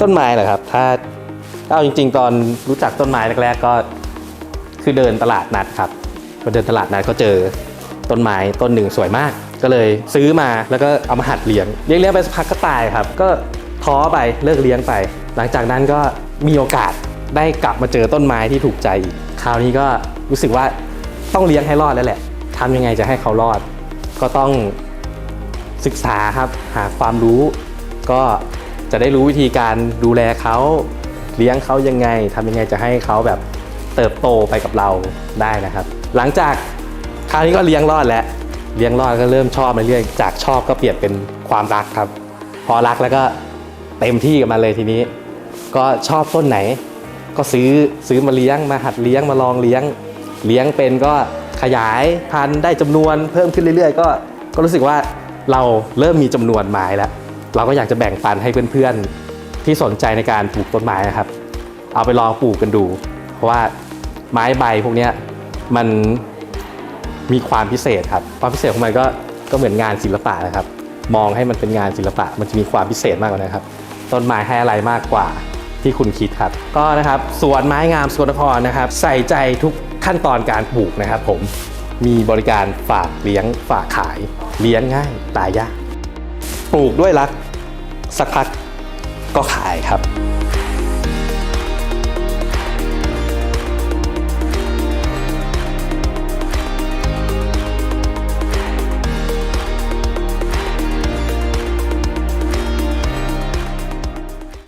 ต้นไม้เหรอครับ ถ้าเอาจริง ๆ ตอนรู้จักต้นไม้แรกๆก็คือเดินตลาดนัดครับพอเดินตลาดนัดก็เจอต้นไม้ต้นหนึ่งสวยมาก ก็เลยซื้อมาแล้วก็เอามาหัดเลี้ยงเลี้ยงเลี้ยงไปสักพักก็ตายครับ ก็ท้อไปเลิกเลี้ยงไป หลังจากนั้นก็มีโอกาสได้กลับมาเจอต้นไม้ที่ถูกใจอีกคราวนี้ก็รู้สึกว่าต้องเลี้ยงให้รอดแล้วแหละทำยังไงจะให้เขารอด ก็ต้องศึกษาครับหาความรู้ ก็ จะได้รู้วิธีการดูแลเขาเลี้ยงเขายังไงทำยังไงจะให้เขาแบบเติบโตไปกับเราได้นะครับ หลังจากคราวนี้ก็เลี้ยงรอดแล้วเลี้ยงรอดก็เริ่มชอบมาเรื่อยๆจากชอบก็เปลี่ยนเป็นความรักครับ พอรักแล้วก็เต็มที่กับมันเลยทีนี้ ก็ชอบต้นไหน ก็ซื้อซื้อมาเลี้ยงมาหัดเลี้ยงมาลองเลี้ยง เลี้ยงเป็นก็ขยายพันธุ์ได้จำนวนเพิ่มขึ้นเรื่อย ๆ ก็ก็รู้สึกว่าเราเริ่มมีจำนวนไม้แล้ว เราก็อยากจะแบ่งปันให้เพื่อนๆ ที่สนใจในการปลูกต้นไม้นะครับ เอาไปลองปลูกกันดู เพราะว่าไม้ใบพวกนี้มันมีความพิเศษครับ ความพิเศษของมันก็ก็เหมือนงานศิลปะนะครับ มองให้มันเป็นงานศิลปะ มันจะมีความพิเศษมากกว่านะครับ ต้นไม้ให้อะไรมากกว่าที่คุณคิดครับ ก็นะครับสวนไม้งามสกลนครนะครับ ใส่ใจทุกขั้นตอนการปลูกนะครับ ผมมีบริการฝากเลี้ยงฝากขาย เลี้ยงง่ายตายยาก ปลูกด้วยรักสักพักก็ขายครับ